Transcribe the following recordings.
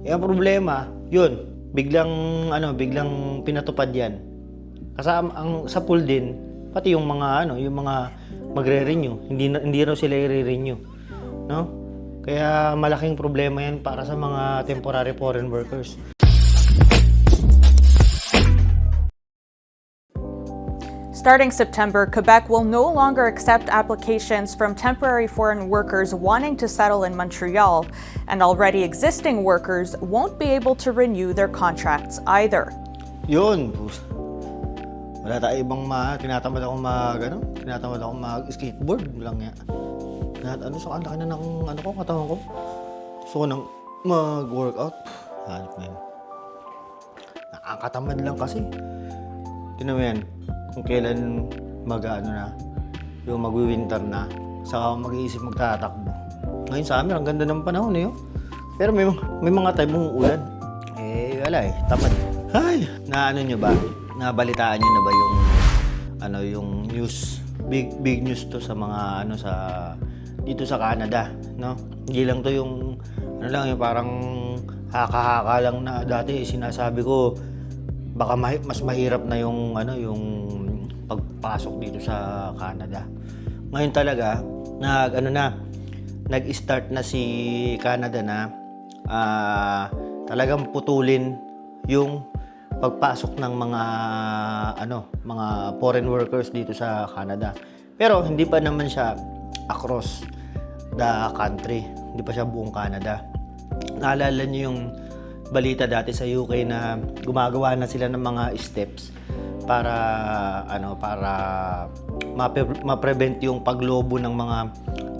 Eh, problema, yun, biglang, ano, biglang pinatupad yan. Kasama, ang, sa pool din, pati yung mga, ano, yung mga magre-renew, hindi, na, hindi raw sila i-renew. No? Kaya malaking problema yan para sa mga temporary foreign workers. Starting September, Quebec will no longer accept applications from temporary foreign workers wanting to settle in Montreal, and already existing workers won't be able to renew their contracts either. Yun. Wala tayo ibang ma... Tinatamad ako mag... Ano? Tinatamad ako mag-skateboard lang nga. Lahat, ano, sa kanta na ng ano ko, katawan ko. Ko nang mag-workout. Hanap na yun. Nakakatamad lang kasi. Tinan mo yan. Kung kailan mag ano na, yung magwi-winter na, saka mag-iisip magtatakbo. Ngayon sa amin, ang ganda ng panahon eh. oh. Pero may, may mga time ulan. Eh, wala eh. Tamad. Ay! Na ano nyo ba? Nabalitaan nyo na ba yung ano yung news? Big big news to sa mga ano sa dito sa Canada, no? Hindi lang to yung ano lang yung parang haka-haka lang na dati sinasabi ko baka mas mahirap na yung ano yung pagpasok dito sa Canada. Ngayon talaga nag ano na nag-start na si Canada na ah, talagang putulin yung pagpasok ng mga ano mga foreign workers dito sa Canada. Pero hindi pa naman siya across the country. Hindi pa siya buong Canada. Naalala niyo yung balita dati sa UK na gumagawa na sila ng mga steps para ano para mape- ma-prevent yung paglobo ng mga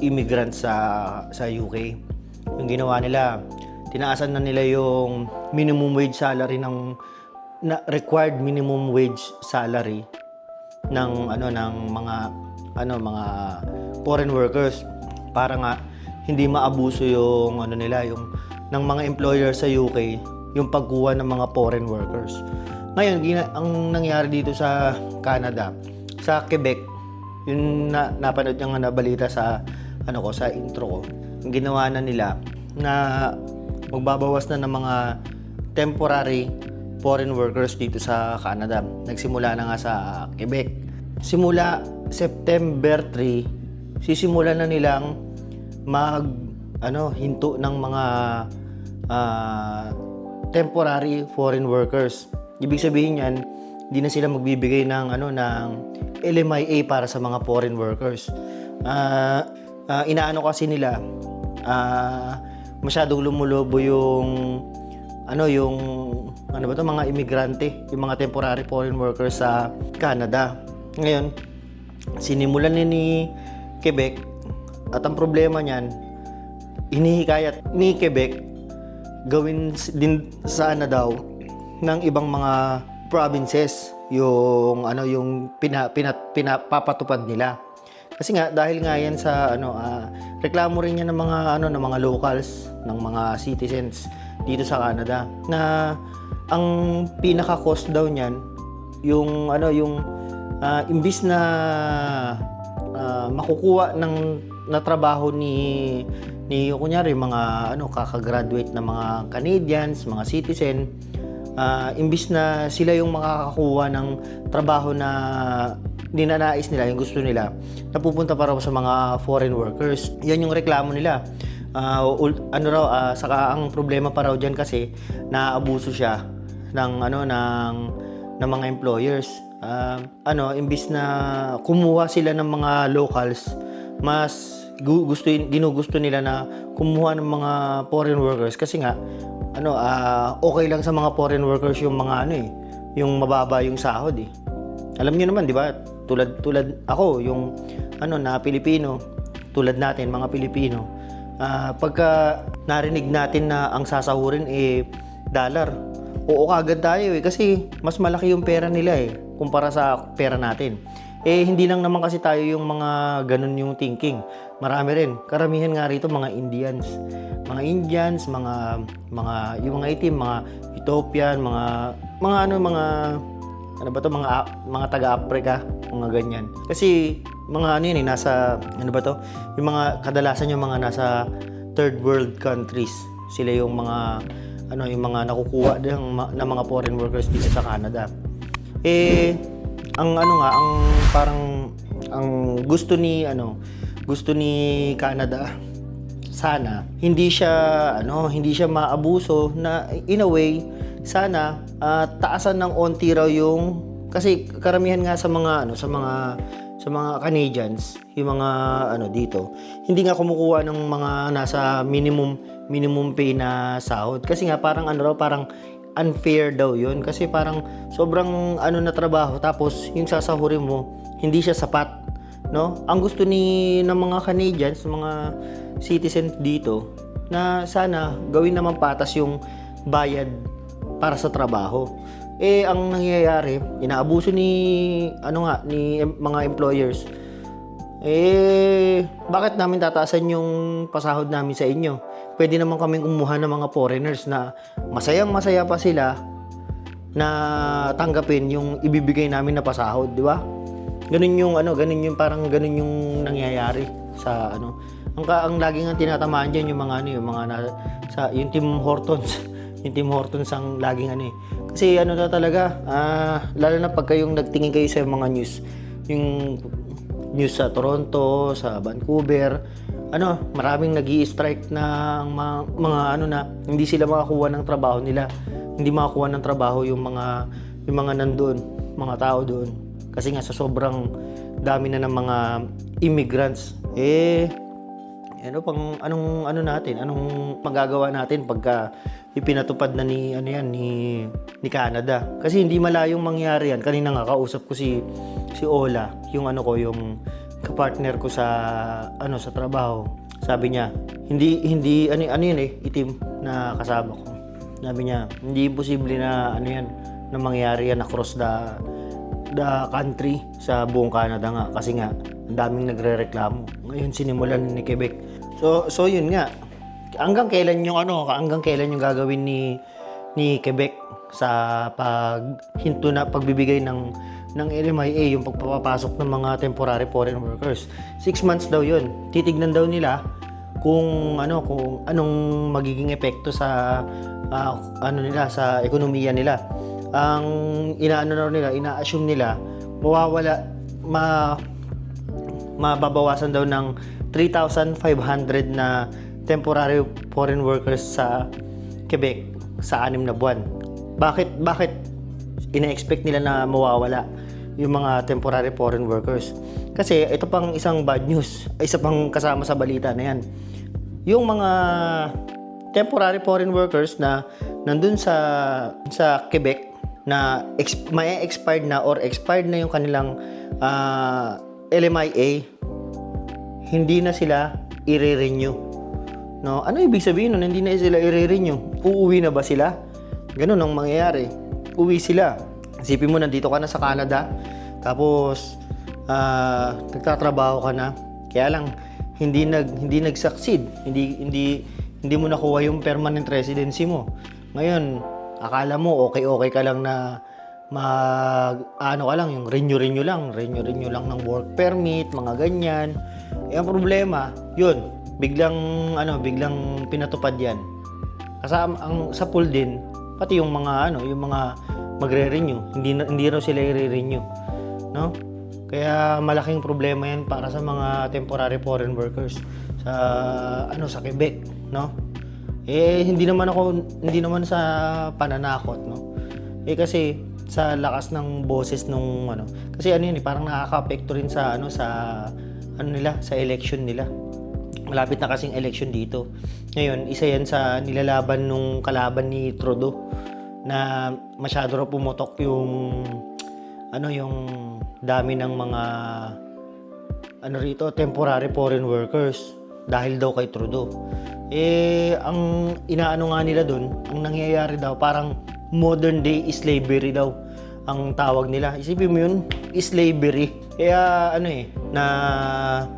immigrants sa sa UK. Yung ginawa nila, tinaasan na nila yung minimum wage salary ng na required minimum wage salary ng ano ng mga ano mga foreign workers para nga hindi maabuso yung ano nila yung ng mga employer sa UK yung pagkuha ng mga foreign workers. Ngayon, ang nangyari dito sa Canada, sa Quebec, yung na, napanood nyo nga na balita sa ano ko sa intro ko. Ang ginawa na nila na magbabawas na ng mga temporary foreign workers dito sa Canada. Nagsimula na nga sa Quebec. Simula September 3, sisimula na nilang mag ano hinto ng mga ah, temporary foreign workers. Ibig sabihin niyan, hindi na sila magbibigay ng ano ng LMIA para sa mga foreign workers. Ah, ah, inaano kasi nila ah, masyadong lumulobo yung ano yung ano ba to mga imigrante, yung mga temporary foreign workers sa Canada. Ngayon, sinimulan ni, ni Quebec at ang problema niyan, hinihikayat ni Quebec gawin din sana daw ng ibang mga provinces yung ano yung pina, pina, pinapapatupad nila. Kasi nga dahil nga yan sa ano ah, reklamo rin yan ng mga ano ng mga locals, ng mga citizens dito sa Canada na ang pinaka cost daw niyan yung ano yung ah, imbis na ah, makukuha ng na trabaho ni ni kunyari mga ano kakagraduate na mga Canadians, mga citizen ah, imbis na sila yung makakakuha ng trabaho na ninanais nila, yung gusto nila, napupunta pa raw sa mga foreign workers. Yan yung reklamo nila. Ul- ano raw, ah, saka ang problema pa raw dyan kasi naaabuso siya ng ano ng ng mga employers. Ah, ano, imbis na kumuha sila ng mga locals, mas gu- gusto ginugusto nila na kumuha ng mga foreign workers kasi nga ano ah, okay lang sa mga foreign workers yung mga ano eh, yung mababa yung sahod eh. Alam niyo naman, 'di ba? Tulad tulad ako, yung ano na Pilipino, tulad natin mga Pilipino. ah, pagka narinig natin na ang sasahurin eh dollar, oo kagad tayo eh kasi mas malaki yung pera nila eh kumpara sa pera natin. Eh hindi lang naman kasi tayo yung mga ganun yung thinking. Marami rin. Karamihan nga rito mga Indians. Mga Indians, mga mga yung mga itim, mga Ethiopian, mga mga ano mga ano ba to mga mga taga-Africa, mga ganyan. Kasi mga ano yun eh, nasa ano ba to? Yung mga kadalasan yung mga nasa third world countries. Sila yung mga ano yung mga nakukuha ng, ng mga foreign workers dito sa Canada. Eh ang ano nga ang parang ang gusto ni ano gusto ni Canada sana hindi siya ano hindi siya maabuso na in a way sana ah, taasan ng onti raw yung kasi karamihan nga sa mga ano sa mga sa mga Canadians yung mga ano dito hindi nga kumukuha ng mga nasa minimum minimum pay na sahod. Kasi nga parang ano raw parang unfair daw yun. Kasi parang sobrang ano na trabaho tapos yung sasahurin mo hindi siya sapat no? Ang gusto ni ng mga Canadians mga citizens dito na sana gawin naman patas yung bayad para sa trabaho. Eh ang nangyayari inaabuso ni ano nga ni mga employers eh bakit namin tataasan yung pasahod namin sa inyo pwede naman kaming kumuha ng mga foreigners na masayang masaya pa sila na tanggapin yung ibibigay namin na pasahod, di ba? Ganun yung ano, ganun yung parang ganun yung nangyayari sa ano. Ang ka, ang laging ang tinatamaan diyan yung mga ano, yung mga na, sa yung Tim Hortons, yung Tim Hortons ang laging ano eh. Kasi ano na talaga, ah, lalo na pag kayong nagtingin kayo sa mga news, yung news sa Toronto, sa Vancouver, ano, maraming nag strike ang mga, mga ano na hindi sila makakuha ng trabaho nila. Hindi makakuha ng trabaho yung mga yung mga nandoon, mga tao doon. Kasi nga sa sobrang dami na ng mga immigrants, eh ano pang anong ano natin, anong magagawa natin pagka ipinatupad na ni ano yan ni ni Canada. Kasi hindi malayong mangyari yan. Kanina nga kausap ko si si Ola, yung ano ko, yung kapartner ko sa ano sa trabaho. Sabi niya, hindi hindi ano ano yun eh, itim na kasama ko. Sabi niya, hindi posible na ano yan na mangyari yan across the the country sa buong Canada nga kasi nga ang daming nagrereklamo. Ngayon sinimulan ni Quebec. So so yun nga. Hanggang kailan yung ano, hanggang kailan yung gagawin ni ni Quebec sa paghinto na pagbibigay ng ng LMIA yung pagpapasok ng mga temporary foreign workers. Six months daw yun. Titignan daw nila kung ano kung anong magiging epekto sa ah, ano nila sa ekonomiya nila. Ang inaano na nila, ina-assume nila mawawala ma mababawasan daw ng 3,500 na temporary foreign workers sa Quebec sa anim na buwan. Bakit bakit ina-expect nila na mawawala yung mga temporary foreign workers? Kasi ito pang isang bad news, isa pang kasama sa balita na yan. Yung mga temporary foreign workers na nandun sa sa Quebec na ex, may expired na or expired na yung kanilang ah, LMIA hindi na sila i-renew. No, ano ibig sabihin nun? Hindi na sila i-renew. Uuwi na ba sila? Ganun ang mangyayari. Uwi sila. Isipin mo nandito ka na sa Canada, tapos ah, nagtatrabaho ka na. Kaya lang hindi nag hindi nag-succeed. Hindi hindi hindi mo nakuha yung permanent residency mo. Ngayon, akala mo okay-okay ka lang na mag ano ka lang yung renew renew lang, renew renew lang ng work permit, mga ganyan. Eh ang problema, yun, biglang ano, biglang pinatupad 'yan. Kasama ang sa pool din, pati yung mga ano, yung mga magre-renew, hindi hindi raw sila i-renew, no? Kaya malaking problema 'yan para sa mga temporary foreign workers sa ano sa Quebec, no? Eh hindi naman ako hindi naman sa pananakot, no? Eh kasi sa lakas ng boses nung ano, kasi ano yun, eh, parang nakaka-apekto rin sa ano sa ano nila, sa election nila. Malapit na kasing election dito. Ngayon, isa yan sa nilalaban nung kalaban ni Trudeau na masyado raw pumutok yung ano yung dami ng mga ano rito, temporary foreign workers dahil daw kay Trudeau. Eh, ang inaano nga nila doon, ang nangyayari daw, parang modern day slavery daw ang tawag nila. Isipin mo yun, slavery. Kaya ano eh, na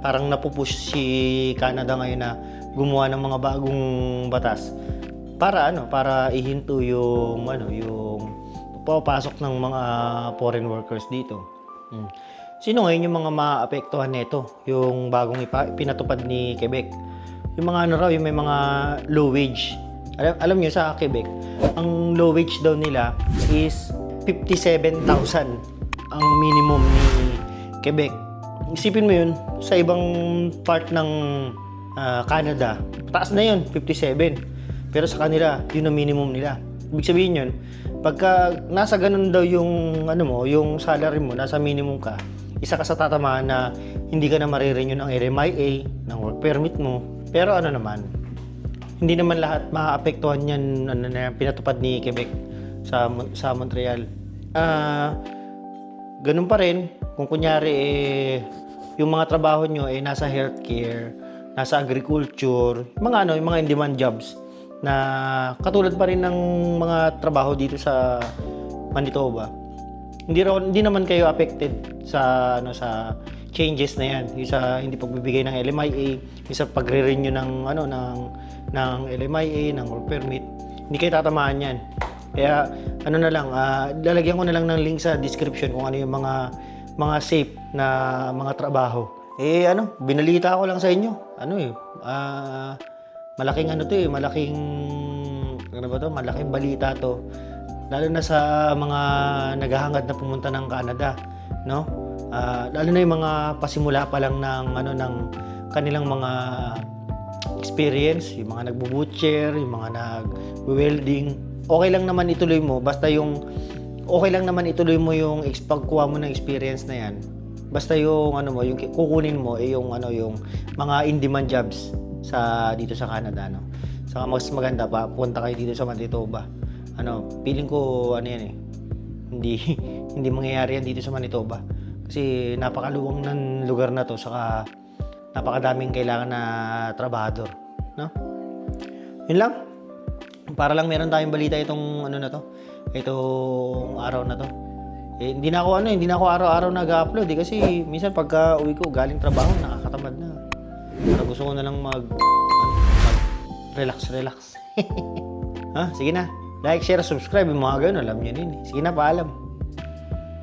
parang napupush si Canada ngayon na gumawa ng mga bagong batas para ano, para ihinto yung ano, yung papasok ng mga foreign workers dito. Hmm. Sino ngayon yung mga maapektuhan nito? Yung bagong ipa- pinatupad ni Quebec. Yung mga ano raw, yung may mga low wage Alam, alam nyo, sa Quebec, ang low wage daw nila is 57,000 ang minimum ni Quebec. Isipin mo yun, sa ibang part ng ah, Canada, taas na yun, 57. Pero sa kanila, yun ang minimum nila. Ibig sabihin yun, pagka nasa ganun daw yung, ano mo, yung salary mo, nasa minimum ka, isa ka sa tatamaan na hindi ka na marirenew ng RMIA, ng work permit mo. Pero ano naman, hindi naman lahat maaapektuhan yan ano na pinatupad ni Quebec sa sa Montreal. Ah, ganun pa rin kung kunyari eh, yung mga trabaho nyo ay nasa healthcare, nasa agriculture, mga ano, yung mga in-demand jobs na katulad pa rin ng mga trabaho dito sa Manitoba. Hindi raw, hindi naman kayo affected sa ano sa changes na yan, yung sa hindi pagbibigay ng LMIA, yung sa pagre-renew ng ano ng ng LMIA, ng work permit. Hindi kayo tatamaan yan. Kaya ano na lang, ah, lalagyan ko na lang ng link sa description kung ano yung mga mga safe na mga trabaho. Eh ano, binalita ko lang sa inyo. Ano eh, ah, malaking ano to eh, malaking ano ba to? Malaking balita to. Lalo na sa mga naghahangad na pumunta ng Canada, no? Ah, lalo na yung mga pasimula pa lang ng ano ng kanilang mga experience, yung mga nagbo-butcher, yung mga nag-welding. Okay lang naman ituloy mo basta yung okay lang naman ituloy mo yung pagkuha mo ng experience na yan. Basta yung ano mo, yung kukunin mo eh yung ano yung mga in-demand jobs sa dito sa Canada no. Saka mas maganda pa punta kayo dito sa Manitoba. Ano, feeling ko ano yan eh. Hindi hindi mangyayari yan dito sa Manitoba. Kasi napakaluwang ng lugar na to saka napakadaming kailangan na trabahador, no? Yun lang. Para lang meron tayong balita itong ano na to. Itong araw na to. Eh, hindi na ako ano, hindi na ako araw-araw nag-upload eh, kasi minsan pagka uwi ko galing trabaho, nakakatamad na. Para gusto ko na lang mag, mag relax, relax. ha? Sige na. Like, share, subscribe. Mga ganun, alam nyo din. eh. Sige na, paalam.